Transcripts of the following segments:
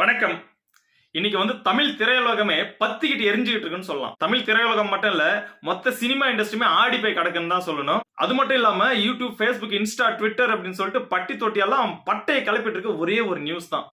வணக்கம். இன்னைக்கு வந்து தமிழ் திரையுலகமே பத்திக்கிட்டு எரிஞ்சுக்கிட்டு இருக்குன்னு சொல்லலாம். தமிழ் திரையுலகம் மட்டும் இல்ல மொத்த சினிமா இண்டஸ்ட்ரியுமே ஆடி போய் கிடக்குன்னு தான் சொல்லணும். அது மட்டும் இல்லாம யூடியூப் ஃபேஸ்புக் இன்ஸ்டா ட்விட்டர் அப்படின்னு சொல்லிட்டு பட்டி தொட்டியெல்லாம் பட்டையை கிளப்பிட்டு இருக்க ஒரே ஒரு நியூஸ் தான்.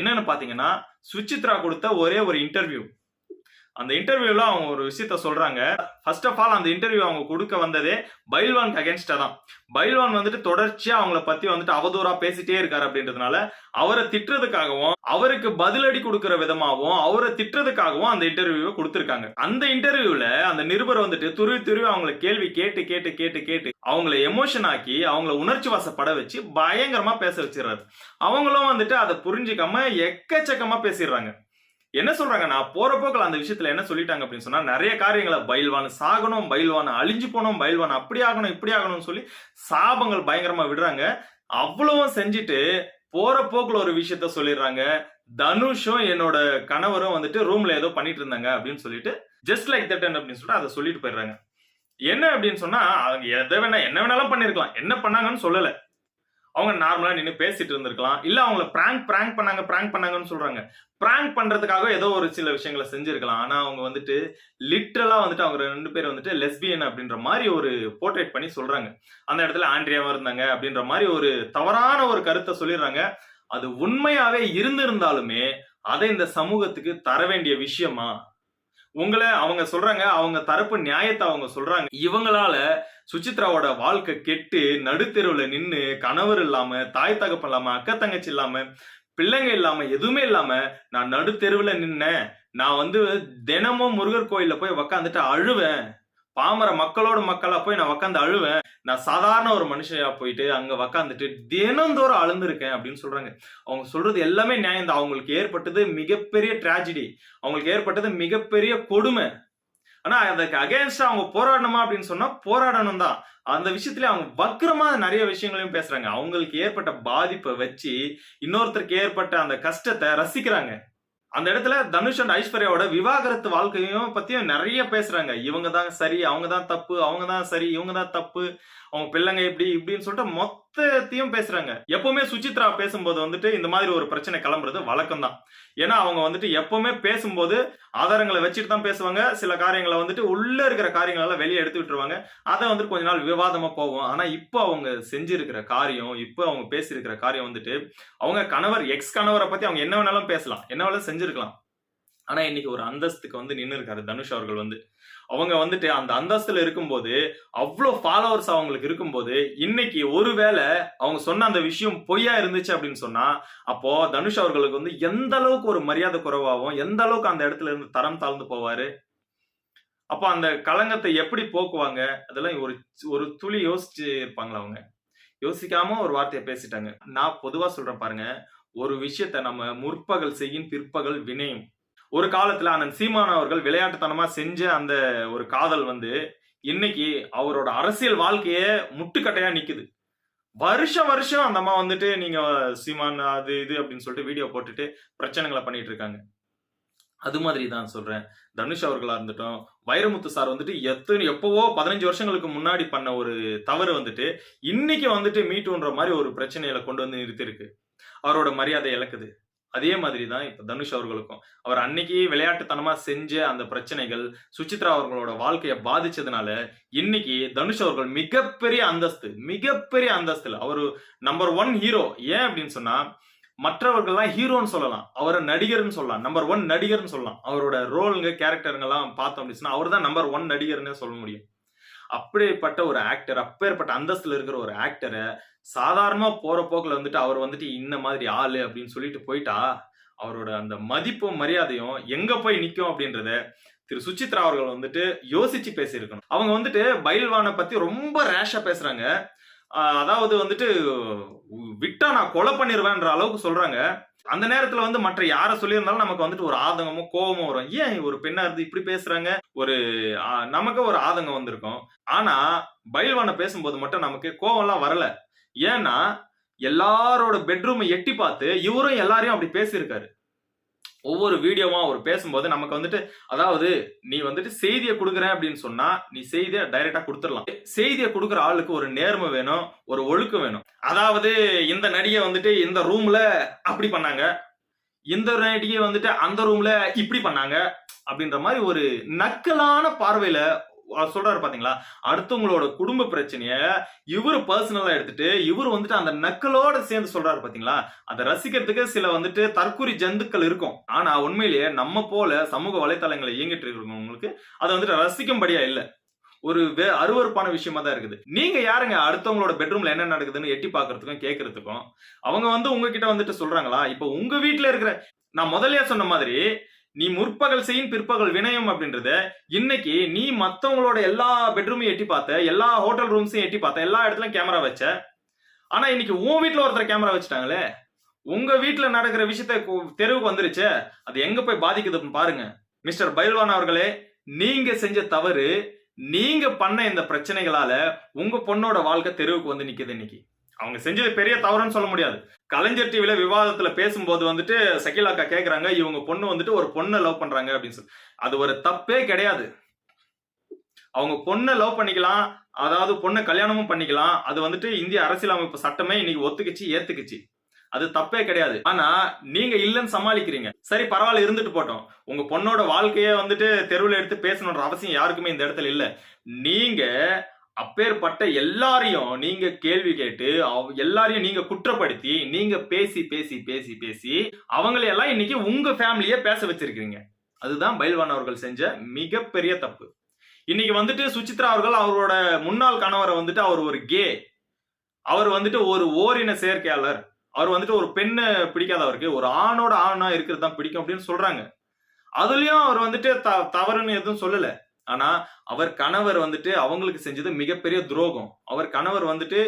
என்னன்னு பாத்தீங்கன்னா சுச்சித்ரா கொடுத்த ஒரே ஒரு இன்டர்வியூ அந்த இன்டர்வியூல அவங்க ஒரு விஷயத்த சொல்றாங்க. ஃபர்ஸ்ட் ஆஃப் ஆல் அந்த இன்டர்வியூ அவங்க கொடுக்க வந்ததே பைல்வான் அகேன்ஸ்டா தான். பைல்வான் வந்துட்டு தொடர்ச்சியா அவங்கள பத்தி வந்துட்டு அவதூறா பேசிட்டே இருக்காரு அப்படின்றதுனால அவரை திட்டுறதுக்காகவும் அவருக்கு பதிலடி கொடுக்கிற விதமாகவும் அவரை திட்டுறதுக்காகவும் அந்த இன்டர்வியூவை கொடுத்துருக்காங்க. அந்த இன்டர்வியூல அந்த நிருபர் வந்துட்டு துருவி துருவி அவங்கள கேள்வி கேட்டு கேட்டு கேட்டு கேட்டு அவங்கள எமோஷன் ஆக்கி அவங்கள உணர்ச்சி வசப்பட வச்சு பயங்கரமா பேச வச்சிடுறாரு. அவங்களும் வந்துட்டு அதை புரிஞ்சுக்காம எக்கச்சக்கமா பேசிடுறாங்க. என்ன சொல்றாங்க? நான் போற போக்கில் அந்த விஷயத்துல என்ன சொல்லிட்டாங்க அப்படின்னு சொன்னா நிறைய காரியங்களை பயில்வான் சாகணும் பயில்வான் அழிஞ்சு போனோம் பயில்வான் அப்படி ஆகணும் இப்படி ஆகணும்னு சொல்லி சாபங்கள் பயங்கரமா விடுறாங்க. அவ்வளவும் செஞ்சுட்டு போற போக்குல ஒரு விஷயத்த சொல்லிடுறாங்க. தனுஷும் என்னோட கணவரும் வந்துட்டு ரூம்ல ஏதோ பண்ணிட்டு இருந்தாங்க அப்படின்னு சொல்லிட்டு ஜஸ்ட் லைக் தட் அப்படின்னு சொல்லிட்டு அதை சொல்லிட்டு போயிடுறாங்க. என்ன அப்படின்னு சொன்னா அவங்க எதை வேணா என்ன வேணாலும் பண்ணிருக்கலாம். என்ன பண்ணாங்கன்னு சொல்லலை. அவங்க நார்மலா நின்று பேசிட்டு இருந்திருக்கலாம். இல்ல அவங்கள பிராங்க் பிராங்க் பண்ணாங்க பிராங்க் பண்ணாங்கன்னு சொல்றாங்க. பிராங்க் பண்றதுக்காக ஏதோ ஒரு சில விஷயங்களை செஞ்சிருக்கலாம். ஆனா அவங்க வந்துட்டு லிட்ரலா வந்துட்டு அவங்க ரெண்டு பேர் வந்துட்டு லெஸ்பியன் அப்படின்ற மாதிரி ஒரு போர்ட்ரேட் பண்ணி சொல்றாங்க. அந்த இடத்துல ஆண்ட்ரியாவா இருந்தாங்க அப்படின்ற மாதிரி ஒரு தவறான ஒரு கருத்தை சொல்லிடுறாங்க. அது உண்மையாவே இருந்திருந்தாலுமே அதை இந்த சமூகத்துக்கு தர வேண்டிய விஷயமா? உங்களை அவங்க சொல்றாங்க அவங்க தரப்பு நியாயத்தை அவங்க சொல்றாங்க. இவங்களால சுசித்ராவோட வாழ்க்கை கெட்டு நடுத்தெருவில் நின்று கணவர் இல்லாம தாய் தகப்பன் இல்லாம அக்கா தங்கச்சி இல்லாம பிள்ளைங்க இல்லாம எதுவுமே இல்லாம நான் நடுத்தெருவுல நின்னேன். நான் வந்து தினமும் முருகர் கோயிலில் போய் உக்காந்துட்டு அழுவேன். பாமர மக்களோட மக்களா போய் நான் உக்காந்து அழுவேன். நான் சாதாரண ஒரு மனுஷயா போயிட்டு அங்க உக்காந்துட்டு தினந்தோறும் அழுந்திருக்கேன் அப்படின்னு சொல்றாங்க. அவங்க சொல்றது எல்லாமே நியாயம் தான் அவங்களுக்கு ஏற்பட்டது மிகப்பெரிய டிராஜடி அவங்களுக்கு ஏற்பட்டது மிகப்பெரிய கொடுமை. ஆனா அதுக்கு அகேன்ஸ்டா அவங்க போராடணுமா அப்படின்னு சொன்னா போராடணும் தான் அந்த விஷயத்துல அவங்க வக்ரமா நிறைய விஷயங்களையும் பேசுறாங்க. அவங்களுக்கு ஏற்பட்ட பாதிப்பை வச்சு இன்னொருத்தருக்கு ஏற்பட்ட அந்த கஷ்டத்தை ரசிக்கிறாங்க. அந்த இடத்துல தனுஷ் அண்ட் ஐஸ்வர்யாவோட விவாகரத்து வாழ்க்கையும் பத்தியும் நிறைய பேசுறாங்க. இவங்க தான் சரி அவங்க தான் தப்பு அவங்க தான் சரி இவங்க தான் தப்பு அவங்க பிள்ளைங்க இப்படி இப்படின்னு சொல்லிட்டு மொத்தத்தையும் பேசுறாங்க. எப்பவுமே சுசித்ரா பேசும்போது வந்துட்டு இந்த மாதிரி ஒரு பிரச்சனை கிளம்புறது வழக்கம் தான் ஏன்னா அவங்க வந்துட்டு எப்பவுமே பேசும்போது ஆதாரங்களை வச்சுட்டு தான் பேசுவாங்க. சில காரியங்களை வந்துட்டு உள்ள இருக்கிற காரியங்களெல்லாம் வெளியே எடுத்து விட்டுருவாங்க. அதை வந்துட்டு கொஞ்ச நாள் விவாதமா போகும் ஆனா இப்போ அவங்க செஞ்சிருக்கிற காரியம் இப்போ அவங்க பேசியிருக்கிற காரியம் வந்துட்டு அவங்க கணவர் எக்ஸ் கணவரை பத்தி அவங்க என்ன வேணாலும் பேசலாம். என்ன வேணாலும் செஞ்சிருக்கலாம். ஆனா இன்னைக்கு ஒரு அந்தஸ்துக்கு வந்து நின்று இருக்காரு தனுஷ் அவர்கள் வந்து. அவங்க வந்துட்டு அந்த அந்தஸ்துல இருக்கும்போது அவ்வளோ ஃபாலோவர்ஸ் அவங்களுக்கு இருக்கும்போது இன்னைக்கு ஒருவேளை அவங்க சொன்ன அந்த விஷயம் பொய்யா இருந்துச்சு அப்படின்னு சொன்னா அப்போ தனுஷ் அவர்களுக்கு வந்து எந்த அளவுக்கு ஒரு மரியாதை குறைவாகும் எந்த அளவுக்கு அந்த இடத்துல இருந்து தரம் தாழ்ந்து போவாரு? அப்போ அந்த களங்கத்தை எப்படி போக்குவாங்க? அதெல்லாம் ஒரு ஒரு துளி யோசிச்சு இருப்பாங்களா அவங்க? யோசிக்காம ஒரு வார்த்தையை பேசிட்டாங்க. நான் பொதுவா சொல்றேன் பாருங்க ஒரு விஷயத்த நம்ம முற்பகல் செய்யும் பிற்பகல் வினையும் ஒரு காலத்துல அண்ணன் சீமான் அவர்கள் விளையாட்டுத்தனமா செஞ்ச அந்த ஒரு காதல் வந்து இன்னைக்கு அவரோட அரசியல் வாழ்க்கையே முட்டுக்கட்டையா நிக்குது. வருஷம் வருஷம் அந்த அம்மா வந்துட்டு நீங்க சீமான் அது இது அப்படின்னு சொல்லிட்டு வீடியோ போட்டுட்டு பிரச்சனைகளை பண்ணிட்டு இருக்காங்க. அது மாதிரி தான் சொல்றேன். தனுஷ் அவர்களா இருந்துட்டோம் வைரமுத்து சார் வந்துட்டு எத்தனை எப்பவோ பதினஞ்சு வருஷங்களுக்கு முன்னாடி பண்ண ஒரு தவறு வந்துட்டு இன்னைக்கு வந்துட்டு மீட்டுன்ற மாதிரி ஒரு பிரச்சனையில கொண்டு வந்து நிறுத்திருக்கு அவரோட மரியாதை இழக்குது. அதே மாதிரி தான் இப்போ தனுஷ் அவர்களுக்கும். அவர் அன்னைக்கு விளையாட்டுத்தனமாக செஞ்ச அந்த பிரச்சனைகள் சுசித்ரா அவர்களோட வாழ்க்கையை பாதிச்சதுனால இன்னைக்கு தனுஷ் அவர்கள் மிகப்பெரிய அந்தஸ்து மிகப்பெரிய அந்தஸ்துல அவர் நம்பர் ஒன் ஹீரோ ஏன் அப்படின்னு சொன்னா மற்றவர்கள்லாம் ஹீரோன்னு சொல்லலாம். அவரை நடிகர்னு சொல்லலாம். நம்பர் ஒன் நடிகர்னு சொல்லலாம். அவரோட ரோலுங்க கேரக்டருங்கெல்லாம் பார்த்தோம் அப்படின்னு சொன்னா அவர் தான் நம்பர் ஒன் நடிகர்னு சொல்ல முடியும். அப்படிப்பட்ட ஒரு ஆக்டர் அப்பேற்பட்ட அந்தஸ்துல இருக்கிற ஒரு ஆக்டரை சாதாரணமா போற போக்குல வந்துட்டு அவர் வந்துட்டு இந்த மாதிரி ஆளு அப்படின்னு சொல்லிட்டு போயிட்டா அவரோட அந்த மதிப்பும் மரியாதையும் எங்க போய் நிக்கும் அப்படின்றத திரு சுச்சித்ரா அவர்கள் வந்துட்டு யோசிச்சு பேசியிருக்கணும். அவங்க வந்துட்டு பயில்வானை பத்தி ரொம்ப ரேஷா பேசுறாங்க. அதாவது வந்துட்டு விட்டா நான் கொலை பண்ணிடுவேன்ற அளவுக்கு சொல்றாங்க. அந்த நேரத்துல வந்து மற்ற யாரை சொல்லியிருந்தாலும் நமக்கு வந்துட்டு ஒரு ஆதங்கமோ கோபமோ வரும். ஏன் ஒரு பெண்ணா இருந்து இப்படி பேசுறாங்க? ஒரு நமக்கு ஒரு ஆதங்கம் வந்திருக்கும். ஆனா பயில்வான பேசும்போது மட்டும் நமக்கு கோவம்லாம் வரல. ஏன்னா எல்லாரோட பெட்ரூமை எட்டி பார்த்து இவரும் எல்லாரையும் அப்படி பேசியிருக்காரு. ஒவ்வொரு வீடியோவா அவர் பேசும்போது நமக்கு வந்துட்டு அதாவது நீ வந்துட்டு செய்தியை கொடுக்குறேன் அப்படின்னு சொன்னா நீ செய்தியை டைரக்டா கொடுத்துடலாம். செய்தியை கொடுக்குற ஆளுக்கு ஒரு நேர்மை வேணும் ஒரு ஒழுக்கம் வேணும். அதாவது இந்த நடிகை வந்துட்டு இந்த ரூம்ல அப்படி பண்ணாங்க. இந்த நடிகை வந்துட்டு அந்த ரூம்ல இப்படி பண்ணாங்க. அப்படின்ற மாதிரி ஒரு நக்கலான பார்வையில சொல்றாரு பாத்தீங்களா? அடுத்தவங்களோட குடும்ப பிரச்சனைய இவரு பர்சனலா எடுத்துட்டு இவர் வந்துட்டு அந்த நக்கலோட சேர்ந்து சொல்றாரு பாத்தீங்களா? அதை ரசிக்கிறதுக்கு சில வந்துட்டு தற்கூரி ஜந்துக்கள் இருக்கும். ஆனா உண்மையிலேயே நம்ம போல சமூக வலைத்தளங்களை இயங்கிட்டு இருக்கிறவங்களுக்கு அதை வந்துட்டு ரசிக்கும்படியா இல்ல. ஒரு வே அருவருப்பான விஷயமா தான் இருக்குது. நீங்க யாருங்க? அடுத்தவங்களோட பெட்ரூம்ல என்ன நடக்குதுன்னு எட்டி பாக்குறதுக்கும் கேட்கறதுக்கும் அவங்க வந்து உங்ககிட்ட வந்துட்டு சொல்றாங்களா? இப்போ உங்க வீட்டுல இருக்கிற நான் முதல்லயே சொன்ன மாதிரி நீ முற்பகல் செய்யும் பிற்பகல் வினயம் அப்படின்றத இன்னைக்கு நீ மத்தவங்களோட எல்லா பெட்ரூமையும் எட்டி பார்த்த எல்லா ஹோட்டல் ரூம்ஸையும் எட்டி பார்த்த எல்லா இடத்துலயும் கேமரா வச்ச. ஆனா இன்னைக்கு உன் வீட்டுல ஒருத்தர் கேமரா வச்சுட்டாங்களே? உங்க வீட்டுல நடக்கிற விஷயத்த தெருவுக்கு வந்துருச்சு? அது எங்க போய் பாதிக்குதுன்னு பாருங்க. மிஸ்டர் பைல்வான் அவர்களே நீங்க செஞ்ச தவறு நீங்க பண்ண இந்த பிரச்சனைகளால உங்க பொண்ணோட வாழ்க்கை தெருவுக்கு வந்து நிக்குது இன்னைக்கு. அவங்க செஞ்சது பெரிய தவறுன்னு சொல்ல முடியாது. கலைஞர் டிவில விவாதத்துல பேசும்போது வந்துட்டு சகில் அக்கா கேக்குறாங்க இவங்க பொண்ணு வந்துட்டு ஒரு பொண்ணை லவ் பண்றாங்க அப்படின்னு சொல்லி. அது ஒரு தப்பே கிடையாது. அவங்க பொண்ணை லவ் பண்ணிக்கலாம் அதாவது பொண்ணை கல்யாணமும் பண்ணிக்கலாம் அது வந்துட்டு இந்திய அரசியலமைப்பு சட்டமே இன்னைக்கு ஒத்துக்குச்சு ஏத்துக்குச்சு. அது தப்பே கிடையாது. ஆனா நீங்க இல்லைன்னு சமாளிக்கிறீங்க. சரி பரவாயில்ல இருந்துட்டு போட்டோம். உங்க பொண்ணோட வாழ்க்கையே வந்துட்டு தெருவில் எடுத்து பேசணுன்ற அவசியம் யாருக்குமே இந்த இடத்துல இல்ல. நீங்க அப்பேற்பட்ட எல்லாரையும் நீங்க கேள்வி கேட்டு அவ- எல்லாரையும் நீங்க குற்றப்படுத்தி நீங்க பேசி பேசி பேசி பேசி அவங்களையெல்லாம் இன்னைக்கு உங்க ஃபேமிலியே பேச வச்சிருக்கீங்க அதுதான் பைல்வான் அவர்கள் செஞ்ச மிகப்பெரிய தப்பு. இன்னைக்கு வந்துட்டு சுசித்ரா அவர்கள் அவரோட முன்னாள் கணவரை வந்துட்டு அவர் ஒரு கே. அவர் வந்துட்டு ஒரு ஓரின செயற்கையாளர். அவர் வந்துட்டு ஒரு பெண்ணை பிடிக்காத அவருக்கு ஒரு ஆணோட ஆணா இருக்கிறது தான் பிடிக்கும் அப்படின்னு சொல்றாங்க. அதுலயும் அவர் வந்துட்டு த- தவறுன்னு எதுவும் சொல்லலை. ஆனா அவர் கணவர் வந்துட்டு அவங்களுக்கு செஞ்சது மிகப்பெரிய துரோகம். அவர் கணவர் வந்துட்டு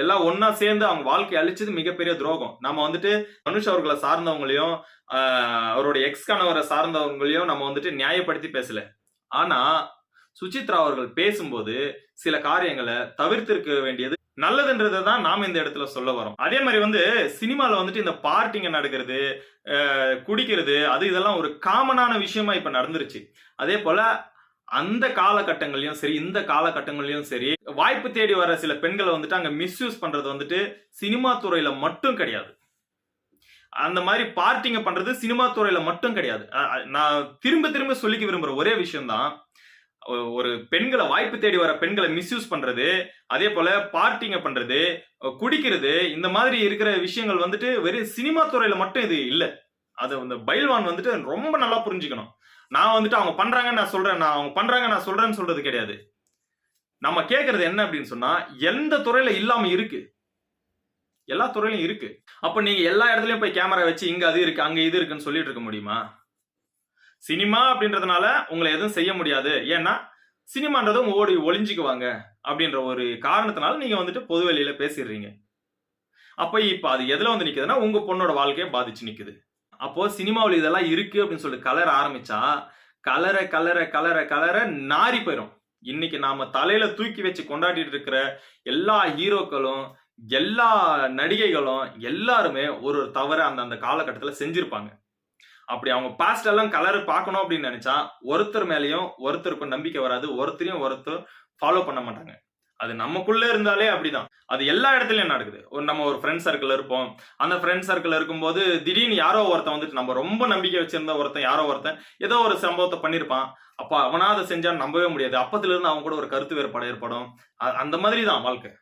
எல்லாம் ஒன்னா சேர்ந்து அவங்க வாழ்க்கையை அழிச்சது மிகப்பெரிய துரோகம். நம்ம வந்துட்டு மனுஷ் அவர்களை சார்ந்தவங்களையும் அவருடைய எக்ஸ் கணவரை சார்ந்தவங்களையும் நம்ம வந்துட்டு நியாயப்படுத்தி பேசல. ஆனா சுசித்ரா அவர்கள் பேசும்போது சில காரியங்களை தவிர்த்திருக்க வேண்டியது நல்லதுன்றதை தான் நாம இந்த இடத்துல சொல்ல வரோம் அதே மாதிரி வந்து சினிமாவில் வந்துட்டு இந்த பார்ட்டிங்க நடக்கிறது குடிக்கிறது அது இதெல்லாம் ஒரு காமனான விஷயமா இப்ப நடந்துருச்சு. அதே போல அந்த காலகட்டங்களையும் சரி இந்த காலகட்டங்களையும் சரி வாய்ப்பு தேடி வர சில பெண்களை வந்துட்டு அங்க மிஸ்யூஸ் பண்றது வந்துட்டு சினிமா துறையில மட்டும் கிடையாது. அந்த மாதிரி பார்ட்டிங்க பண்றது சினிமா துறையில மட்டும் கிடையாது. அஹ் நான் திரும்ப திரும்ப சொல்லிக்க விரும்புற ஒரே விஷயம்தான் தான் ஒரு பெண்களை வாய்ப்பு தேடி வர பெண்களை மிஸ்யூஸ் பண்றது அதே போல பார்ட்டிங்க பண்றது குடிக்கிறது இந்த மாதிரி இருக்கிற விஷயங்கள் வந்துட்டு வெறும் சினிமா துறையில மட்டும் இது இல்ல. அது அந்த பைல்வான் வந்துட்டு ரொம்ப நல்லா புரிஞ்சுக்கணும். நான் வந்துட்டு அவங்க பண்றாங்கன்னு நான் சொல்றேன். நான் அவங்க பண்றாங்க நான் சொல்றேன்னு சொல்றது கிடையாது. நம்ம கேட்கறது என்ன அப்படின்னு சொன்னா எந்த துறையில இல்லாம இருக்கு. எல்லா துறையிலும் இருக்கு. அப்ப நீங்க எல்லா இடத்துலயும் போய் கேமரா வச்சு இங்க அது இருக்கு அங்க இது இருக்குன்னு சொல்லிட்டு இருக்க முடியுமா? சினிமா அப்படின்றதுனால உங்களை எதுவும் செய்ய முடியாது. ஏன்னா சினிமான்றதும் ஓடி ஒளிஞ்சுக்குவாங்க அப்படின்ற ஒரு காரணத்தினால நீங்க வந்துட்டு பொது வெளியில பேசிடுறீங்க. அப்ப இப்ப அது எதுல வந்து நிக்குதுன்னா உங்க பொண்ணோட வாழ்க்கையை பாதிச்சு நிக்குது. அப்போ சினிமாவில் இதெல்லாம் இருக்கு அப்படின்னு சொல்லிட்டு கலர ஆரம்பிச்சா கலர கலர கலர கலர நாரி போயிடும் இன்னைக்கு நாம தலையில தூக்கி வச்சு கொண்டாடிட்டு இருக்கிற எல்லா ஹீரோக்களும் எல்லா நடிகைகளும் எல்லாருமே ஒரு ஒரு தவற அந்த அந்த காலகட்டத்தில் செஞ்சிருப்பாங்க. அப்படி அவங்க பாஸ்ட் எல்லாம் கலர் பார்க்கணும் அப்படின்னு நினைச்சா ஒருத்தர் மேலேயும் ஒருத்தருக்கும் நம்பிக்கை வராது ஒருத்தரையும் ஒருத்தர் ஃபாலோ பண்ண மாட்டாங்க. அது நமக்குள்ள இருந்தாலே அப்படிதான். அது எல்லா இடத்துலயும் நடக்குது. ஒரு நம்ம ஒரு ஃப்ரெண்ட் சர்க்கிள் இருப்போம். அந்த ஃப்ரெண்ட் சர்க்கிள் இருக்கும்போது திடீர்னு யாரோ ஒருத்தன் வந்துட்டு நம்ம ரொம்ப நம்பிக்கை வச்சிருந்த ஒருத்தன் யாரோ ஒருத்தன் ஏதோ ஒரு சம்பவத்தை பண்ணிருப்பான். அப்ப அவனா அதை செஞ்சா நம்பவே முடியாது. அப்பத்துல இருந்து அவன் கூட ஒரு கருத்து வேறுபாடு ஏற்படும். அந்த மாதிரி தான் வாழ்க்கை.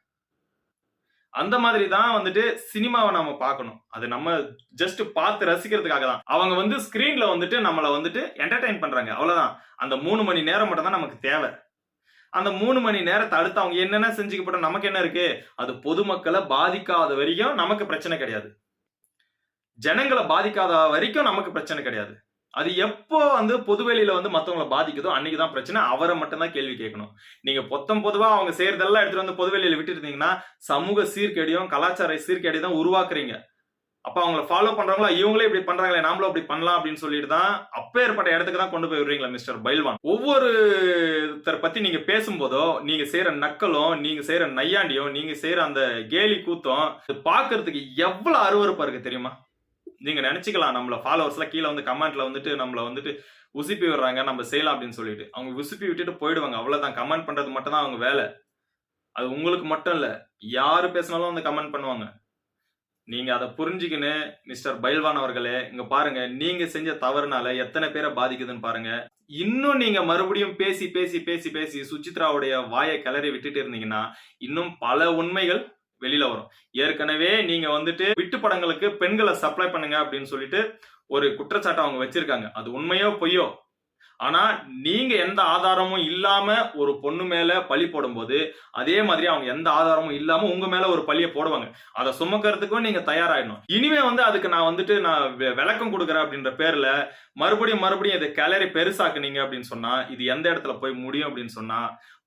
அந்த மாதிரி தான் வந்துட்டு சினிமாவை நம்ம பார்க்கணும். அது நம்ம ஜஸ்ட் பார்த்து ரசிக்கிறதுக்காக தான். அவங்க வந்து ஸ்கிரீன்ல வந்துட்டு நம்மளை வந்துட்டு என்டர்டைன் பண்றாங்க. அவ்வளவுதான். அந்த மூணு மணி நேரம் மட்டும் தான் நமக்கு தேவை. அந்த மூணு மணி நேரத்தை அடுத்து அவங்க என்னென்ன செஞ்சுக்கப்படும் நமக்கு என்ன இருக்கு? அது பொதுமக்களை பாதிக்காத வரைக்கும் நமக்கு பிரச்சனை கிடையாது. ஜனங்களை பாதிக்காத வரைக்கும் நமக்கு பிரச்சனை கிடையாது. அது எப்போ வந்து பொதுவெளியில வந்து மத்தவங்கள பாதிக்குதோ அன்னைக்கு தான் பிரச்சனை. அவரை மட்டும்தான் கேள்வி கேட்கணும். நீங்க பொத்தம் பொதுவா அவங்க செய்யறதெல்லாம் எடுத்துட்டு வந்து பொதுவெளியில விட்டு இருந்தீங்கன்னா சமூக சீர்கேடியும் கலாச்சார சீர்கேடியும் தான் உருவாக்குறீங்க. அப்ப அவங்கள ஃபாலோ பண்றாங்களா இவங்களே இப்படி பண்றாங்களே நாமளும் அப்படி பண்ணலாம் அப்படின்னு சொல்லிட்டு தான் அப்பேற்பட்ட இடத்துக்கு தான் கொண்டு போய் விடுறீங்களா மிஸ்டர் பைல்வான்? ஒவ்வொருத்தர் பத்தி நீங்க பேசும்போதோ நீங்க செய்யற நக்கலும் நீங்க செய்யற நையாண்டியும் நீங்க செய்யற அந்த கேலி கூத்தம் பாக்குறதுக்கு எவ்வளவு அருவறுப்பா இருக்கு தெரியுமா? நீங்க நினைச்சுக்கலாம் நம்மள ஃபாலோவர்ஸ்ல கீழே வந்து கமெண்ட்ல வந்துட்டு நம்மள வந்துட்டு உசுப்பி விடுறாங்க நம்ம செய்யலாம் அப்படின்னு சொல்லிட்டு. அவங்க உசுப்பி விட்டுட்டு போயிடுவாங்க அவ்வளவுதான். கமெண்ட் பண்றது மட்டும் தான் அவங்க வேலை. அது உங்களுக்கு மட்டும் இல்ல யாரு பேசினாலும் வந்து கமெண்ட் பண்ணுவாங்க. நீங்கள் அதை புரிஞ்சுக்கின்னு மிஸ்டர் பைல்வான் அவர்களே இங்கே பாருங்க நீங்கள் செஞ்ச தவறுனால எத்தனை பேரை பாதிக்குதுன்னு பாருங்க. இன்னும் நீங்கள் மறுபடியும் பேசி பேசி பேசி பேசி சுச்சித்ராவுடைய வாயை கிளறி விட்டுட்டு இருந்தீங்கன்னா இன்னும் பல உண்மைகள் வெளியில வரும். ஏற்கனவே நீங்க வந்துட்டு விட்டு படங்களுக்கு பெண்களை சப்ளை பண்ணுங்க அப்படின்னு சொல்லிட்டு ஒரு குற்றச்சாட்டை அவங்க வச்சிருக்காங்க. அது உண்மையோ பொய்யோ ஆனா நீங்க எந்த ஆதாரமும் இல்லாம ஒரு பொண்ணு மேல பழி போடும்போது அதே மாதிரி அவங்க எந்த ஆதாரமும் இல்லாம உங்க மேல ஒரு பழிய போடுவாங்க. அதை சுமக்கிறதுக்கும் நீங்க தயாராயிடணும். இனிமே வந்து அதுக்கு நான் வந்துட்டு நான் வெ- விளக்கம் கொடுக்குறேன் அப்படின்ற பேர்ல மறுபடியும் மறுபடியும் இதை கிளறி பெருசாக்குனீங்க அப்படின்னு சொன்னா இது எந்த இடத்துல போய் முடியும் அப்படின்னு சொன்னா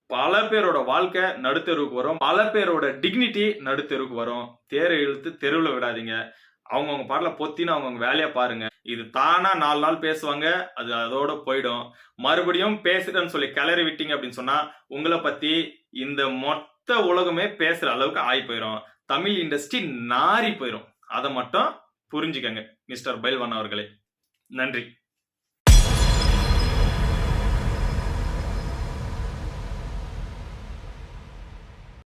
பல பேரோட வாழ்க்கை நடுத்தெருவுக்கு வரும். பல பேரோட டிக்னிட்டி நடுத்தெருவுக்கு வரும். தேரை இழுத்து தெருவில் விடாதீங்க. அவங்கவுங்க பாட்டில் பொத்தின்னு அவங்கவுங்க வேலையை பாருங்க. இது தானா நாலு நாள் பேசுவாங்க அது அதோட போயிடும். மறுபடியும் பேசுறேன்னு சொல்லி கிளறி விட்டீங்க அப்படின்னு சொன்னா உங்களை பத்தி இந்த மொத்த உலகமே பேசுற அளவுக்கு ஆகி போயிடும் தமிழ் இண்டஸ்ட்ரி நாரி போயிடும் அதை மட்டும் புரிஞ்சுக்கங்க மிஸ்டர் பைல்வான் அவர்களே. நன்றி.